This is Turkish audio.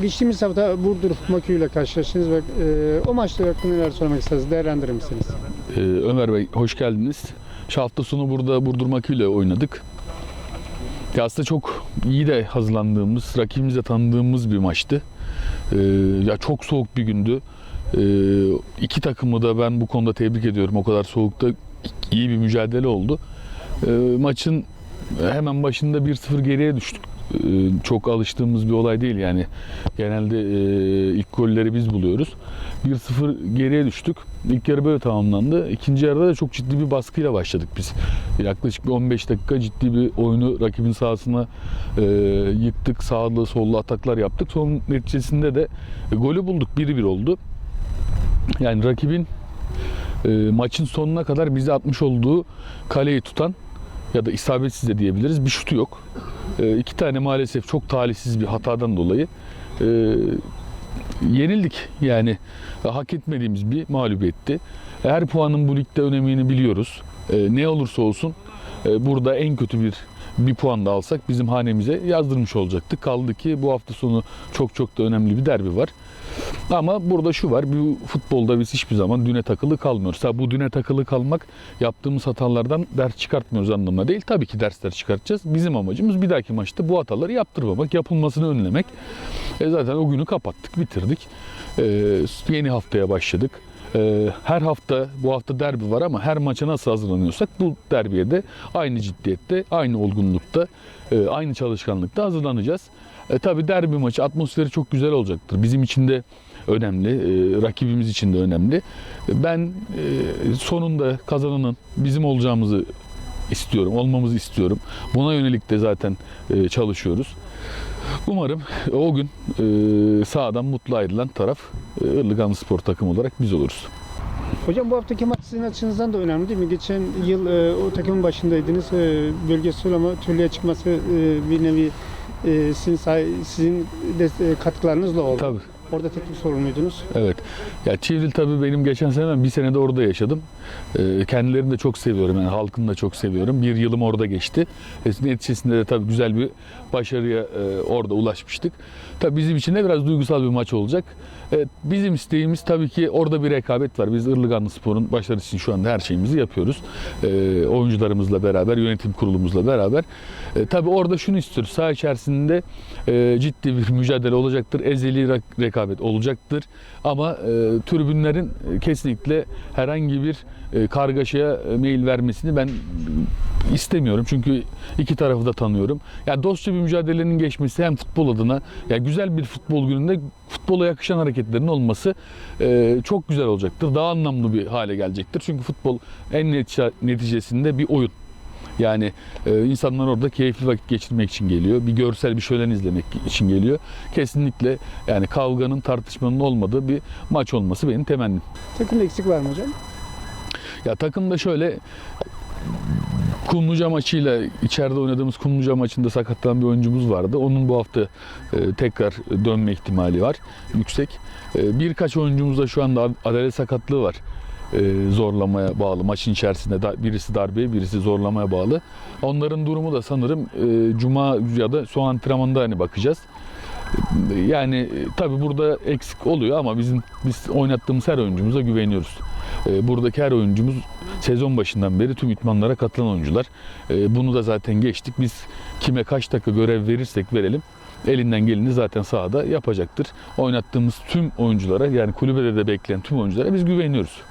Geçtiğimiz hafta Burdur Makü ile karşılaştınız ve e, o maçla hakkında neler söylemek istersiniz? Değerlendirir misiniz? Ee, Ömer Bey hoş geldiniz. Şu hafta sonu burada Burdur Makü ile oynadık. Ya aslında çok iyi de hazırlandığımız, rakibimize tanıdığımız bir maçtı. Ee, ya çok soğuk bir gündü. Ee, iki takımı da ben bu konuda tebrik ediyorum. O kadar soğukta iyi bir mücadele oldu. Ee, maçın hemen başında 1-0 geriye düştük. Ee, çok alıştığımız bir olay değil yani. Genelde e, ilk golleri biz buluyoruz. 1-0 geriye düştük. İlk yarı böyle tamamlandı. İkinci yarıda da çok ciddi bir baskıyla başladık biz. Yaklaşık bir 15 dakika ciddi bir oyunu rakibin sahasına e, yıktık. Sağlı sollu ataklar yaptık. Son neticesinde de e, golü bulduk. 1-1 oldu. Yani rakibin e, maçın sonuna kadar bize atmış olduğu kaleyi tutan ya da isabetsiz de diyebiliriz bir şutu yok. E, iki tane maalesef çok talihsiz bir hatadan dolayı e, yenildik. Yani e, hak etmediğimiz bir mağlubiyetti. Her puanın bu ligde önemini biliyoruz. E, ne olursa olsun e, burada en kötü bir bir puan da alsak bizim hanemize yazdırmış olacaktık. Kaldı ki bu hafta sonu çok çok da önemli bir derbi var. Ama burada şu var, bu futbolda biz hiçbir zaman düne takılı kalmıyoruz. Ha, bu düne takılı kalmak yaptığımız hatalardan ders çıkartmıyoruz anlamına değil. Tabii ki dersler çıkartacağız. Bizim amacımız bir dahaki maçta bu hataları yaptırmamak, yapılmasını önlemek. E zaten o günü kapattık, bitirdik. E, yeni haftaya başladık. E, her hafta, bu hafta derbi var ama her maça nasıl hazırlanıyorsak bu derbiye de aynı ciddiyette, aynı olgunlukta, e, aynı çalışkanlıkta hazırlanacağız. E, tabii derbi maçı atmosferi çok güzel olacaktır. Bizim için de önemli, e, rakibimiz için de önemli. Ben e, sonunda kazananın bizim olacağımızı istiyorum, olmamızı istiyorum. Buna yönelik de zaten e, çalışıyoruz. Umarım o gün e, sahadan mutlu ayrılan taraf e, Irlıganlı Spor takım olarak biz oluruz. Hocam bu haftaki maç sizin açınızdan da önemli değil mi? Geçen yıl e, o takımın başındaydınız. E, bölgesel ama türlüye çıkması e, bir nevi e, sizin, sizin de, e, katkılarınızla oldu. Tabii. Orada teknik sorumluydunuz. Evet. Ya Çivril tabii benim geçen sene bir sene de orada yaşadım. Ee, kendilerini de çok seviyorum. Yani halkını da çok seviyorum. Bir yılım orada geçti. E, neticesinde de tabii güzel bir başarıya e, orada ulaşmıştık. Tabii bizim için de biraz duygusal bir maç olacak. Evet, bizim isteğimiz tabii ki orada bir rekabet var. Biz Irlıganlı Spor'un başarısı için şu anda her şeyimizi yapıyoruz. Ee, oyuncularımızla beraber, yönetim kurulumuzla beraber. E, tabii orada şunu istiyoruz. Saha içerisinde e, ciddi bir mücadele olacaktır. Ezeli rak- rekabet olacaktır. Ama e, tribünlerin e, kesinlikle herhangi bir e, kargaşaya e, meyil vermesini ben istemiyorum. Çünkü iki tarafı da tanıyorum. Yani dostça bir mücadelenin geçmesi hem futbol adına yani güzel bir futbol gününde futbola yakışan hareketlerin olması e, çok güzel olacaktır. Daha anlamlı bir hale gelecektir. Çünkü futbol en netice- neticesinde bir oyun. Yani e, insanlar orada keyifli vakit geçirmek için geliyor. Bir görsel bir şölen izlemek için geliyor. Kesinlikle yani kavganın, tartışmanın olmadığı bir maç olması benim temennim. Takımda eksik var mı hocam? Ya takımda şöyle Kumluca maçıyla içeride oynadığımız Kumluca maçında sakatlanan bir oyuncumuz vardı. Onun bu hafta e, tekrar dönme ihtimali var yüksek. E, birkaç oyuncumuzda şu anda adalet sakatlığı var. E, zorlamaya bağlı maçın içerisinde birisi darbeye birisi zorlamaya bağlı. Onların durumu da sanırım e, cuma ya da son antrenmanda hani bakacağız. Yani e, tabii burada eksik oluyor ama bizim biz oynattığımız her oyuncumuza güveniyoruz. Buradaki her oyuncumuz sezon başından beri tüm idmanlara katılan oyuncular. Bunu da zaten geçtik. Biz kime kaç dakika görev verirsek verelim elinden geleni zaten sahada yapacaktır. Oynattığımız tüm oyunculara yani kulübede de bekleyen tüm oyunculara biz güveniyoruz.